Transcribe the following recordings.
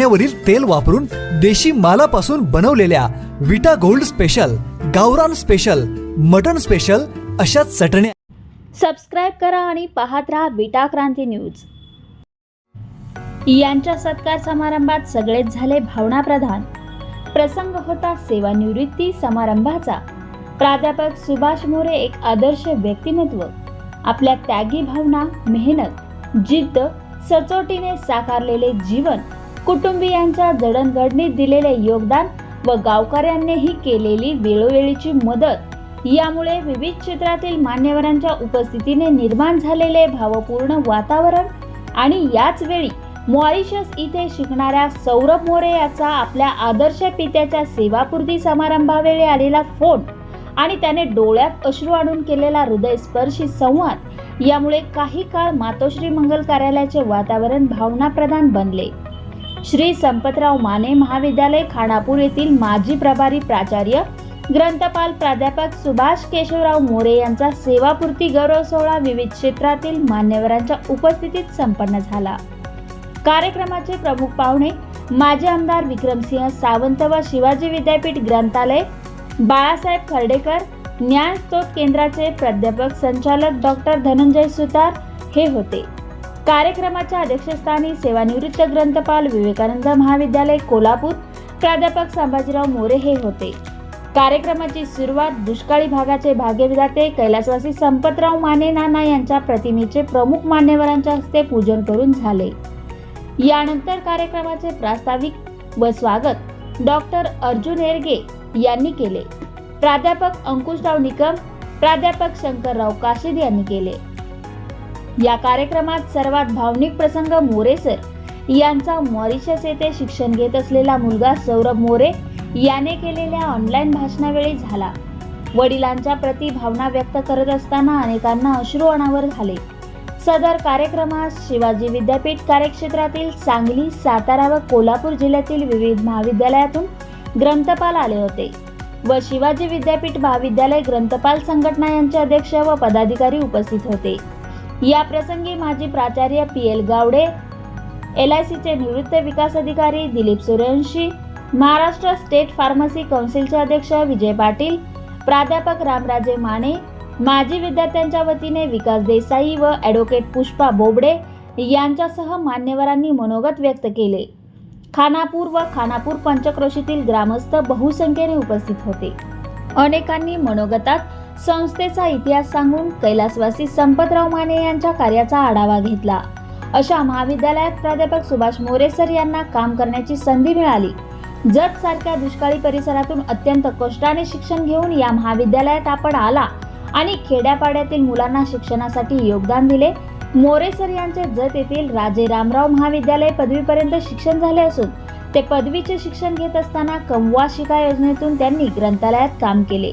लाकडी तेल वापरून देशी मालापासून बनवलेल्या विटा गोल्ड स्पेशल गावरान स्पेशल मटन स्पेशल अशा चटण्या सबस्क्राईब करा आणि पाहत राहा विटा क्रांती न्यूज. यांच्या सत्कार समारंभात सगळेच झाले भावना प्रधान. प्रसंग होता सेवानिवृत्ती समारंभाचा. प्राध्यापक सुभाष मोरे एक आदर्श व्यक्तिमत्व. आपल्या त्यागी भावना मेहनत जिद्द सचोटीने साकारलेले जीवन कुटुंबियांच्या जडणघडणीत दिलेले योगदान व गावकऱ्यांनीही केलेली वेळोवेळीची मदत. यामुळे विविध क्षेत्रातील मान्यवरांच्या उपस्थितीने निर्माण झालेले भावपूर्ण वातावरण आणि याच वेळी मॉरिशस इथे शिकणाऱ्या सौरभ मोरे याचा आपल्या आदर्श पित्याच्या सेवापूर्ती समारंभावेळी आलेला फोन आणि त्याने डोळ्यात अश्रू आणून केलेला हृदयस्पर्शी संवाद यामुळे काही काळ मातोश्री मंगल कार्यालयाचे वातावरण भावनाप्रधान बनले. श्री संपतराव माने महाविद्यालय खानापूर येथील माजी प्रभारी प्राचार्य ग्रंथपाल प्राध्यापक सुभाष केशवराव मोरे यांचा सेवापूर्ती गौरव सोहळा विविध क्षेत्रातील मान्यवरांच्या उपस्थितीत संपन्न झाला. कार्यक्रमाचे प्रमुख पाहुणे माजी आमदार विक्रमसिंह सावंत व शिवाजी विद्यापीठ ग्रंथालय बाळासाहेब खर्डेकर ज्ञानस्त्रोत केंद्राचे प्राध्यापक संचालक डॉक्टर धनंजय सुतार हे होते. कार्यक्रमाच्या अध्यक्षस्थानी सेवानिवृत्त ग्रंथपाल विवेकानंद महाविद्यालय कोल्हापूर प्राध्यापक संभाजीराव मोरे हे होते. कार्यक्रमाची सुरुवात दुष्काळी भागाचे भाग्यविधाते कैलासवासी संपतराव माने नाना यांच्या प्रतिमेचे प्रमुख मान्यवरांच्या हस्ते पूजन करून झाले. यानंतर कार्यक्रमाचे प्रास्ताविक व स्वागत डॉक्टर अर्जुन एरगे यांनी केले. प्राध्यापक अंकुशराव निकम प्राध्यापक शंकरराव काशीद यांनी केले. या कार्यक्रमात सर्वात भावनिक प्रसंग मोरे सर. यांचा मॉरिशस येथे शिक्षण घेत असलेला मुलगा सौरभ मोरे याने केलेल्या ऑनलाईन भाषणावेळी झाला. वडिलांच्या प्रती भावना व्यक्त करत असताना अनेकांना अश्रू अनावर झाले. सदर कार्यक्रमास शिवाजी विद्यापीठ कार्यक्षेत्रातील सांगली सातारा व कोल्हापूर जिल्ह्यातील विविध महाविद्यालयातून ग्रंथपाल आले होते व शिवाजी विद्यापीठ महाविद्यालय ग्रंथपाल संघटना यांचे अध्यक्ष व पदाधिकारी उपस्थित होते. या प्रसंगी माजी प्राचार्य P L Gawade L I सीचे निवृत्त विकास अधिकारी दिलीप सूर्यवंशी महाराष्ट्र स्टेट फार्मसी कौन्सिलचे अध्यक्ष विजय पाटील प्राध्यापक रामराजे माने माजी विद्यार्थ्यांच्या वतीने विकास देसाई व ॲडव्होकेट पुष्पा बोबडे यांच्यासह मान्यवरांनी मनोगत व्यक्त केले. खानापूर व खानापूर पंचक्रोशीतील ग्रामस्थ बहुसंख्येने उपस्थित होते. अनेकांनी मनोगतात संस्थेचा इतिहास सांगून कैलासवासी संपतराव माने यांच्या कार्याचा आढावा घेतला. अशा महाविद्यालयात प्राध्यापक सुभाष मोरे सर यांना काम करण्याची संधी मिळाली. जत सारख्या दुष्काळी परिसरातून अत्यंत कष्टाने शिक्षण घेऊन या महाविद्यालयात आपण आला आणि खेड्यापाड्यातील मुलांना शिक्षणासाठी योगदान दिले. मोरे सर यांचे जत येथील राजे रामराव महाविद्यालय पदवीपर्यंत शिक्षण झाले असून ते पदवीचे शिक्षण घेत असताना कमवा शिका योजनेतून त्यांनी ग्रंथालयात काम केले.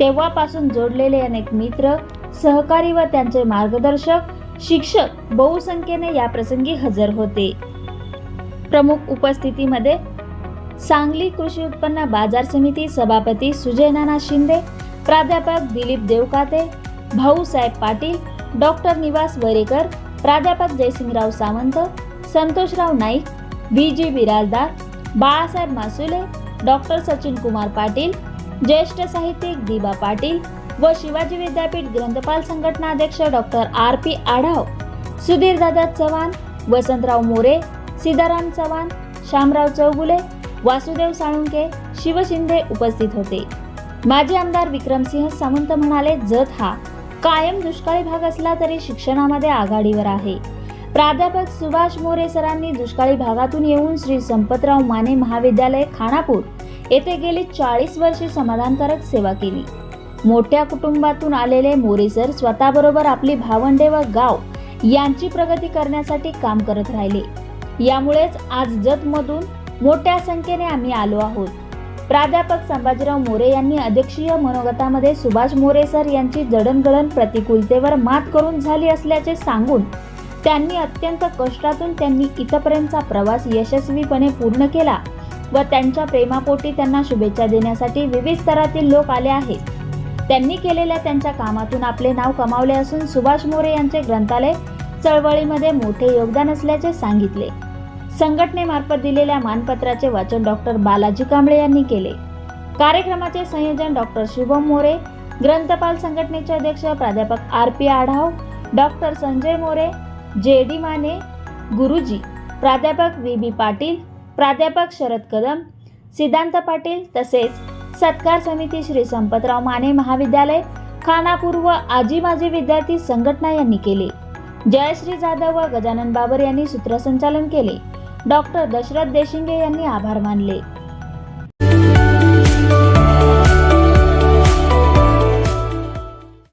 तेव्हापासून जोडलेले अनेक मित्र सहकारी व त्यांचे मार्गदर्शक शिक्षक बहुसंख्येने या प्रसंगी हजर होते. प्रमुख उपस्थितीमध्ये सांगली कृषी उत्पन्न बाजार समिती सभापती सुजय नाना शिंदे प्राध्यापक दिलीप देवकाते भाऊसाहेब पाटील डॉक्टर निवास वरेकर प्राध्यापक Jaysingrao Sawant Santoshrao Naik V G Biradar Balasaheb Masule doctor Sachin Kumar Patil ज्येष्ठ साहित्यिक दिबा पाटील व शिवाजी विद्यापीठ ग्रंथपाल संघटना अध्यक्ष doctor R P Adhav Sudhirdada Chavan Vasantrao More Sitaram Chavan Shamrao Chougule Vasudev Salunke Shivshinde उपस्थित होते. माजी आमदार विक्रमसिंह सावंत म्हणाले जत हा. कायम दुष्काळी भाग असला तरी शिक्षणामध्ये आघाडीवर आहे. प्राध्यापक सुभाष मोरे सरांनी दुष्काळी भागातून येऊन श्री संपतराव माने महाविद्यालय खानापूर येथे गेली चाळीस वर्षे समाधानकारक सेवा केली. मोठ्या कुटुंबातून आलेले मोरे सर स्वतःबरोबर आपली भावंडे व गाव यांची प्रगती करण्यासाठी काम करत राहिले. यामुळेच आज जतमधून मोठ्या संख्येने आम्ही आलो आहोत. प्राध्यापक संभाजीराव मोरे यांनी अध्यक्षीय मनोगतामध्ये सुभाष मोरे सर यांची जडणघडण प्रतिकूलतेवर मात करून झाली असल्याचे सांगून त्यांनी अत्यंत कष्टातून त्यांनी इथपर्यंतचा प्रवास यशस्वीपणे पूर्ण केला व त्यांच्या प्रेमापोटी त्यांना शुभेच्छा देण्यासाठी विविध स्तरातील लोक आले आहेत. त्यांनी केलेल्या त्यांच्या कामातून आपले नाव कमावले असून सुभाष मोरे यांचे ग्रंथालय चळवळीमध्ये मोठे योगदान असल्याचे सांगितले. संघटनेमार्फत दिलेल्या मानपत्राचे वाचन डॉक्टर बालाजी कांबळे यांनी केले. कार्यक्रमाचे संयोजन डॉक्टर शुभम मोरे ग्रंथपाल संघटनेचे अध्यक्ष प्राध्यापक R P Adhav doctor Sanjay More J D Mane गुरुजी प्राध्यापक व्ही बी पाटील प्राध्यापक शरद कदम सिद्धांत पाटील तसेच सत्कार समिती श्री संपतराव माने महाविद्यालय खानापूर व आजी माजी विद्यार्थी संघटना यांनी केले. जयश्री जाधव व गजानन बाबर यांनी सूत्रसंचालन केले. डॉक्टर दशरथ देशिंगे यांनी आभार मानले.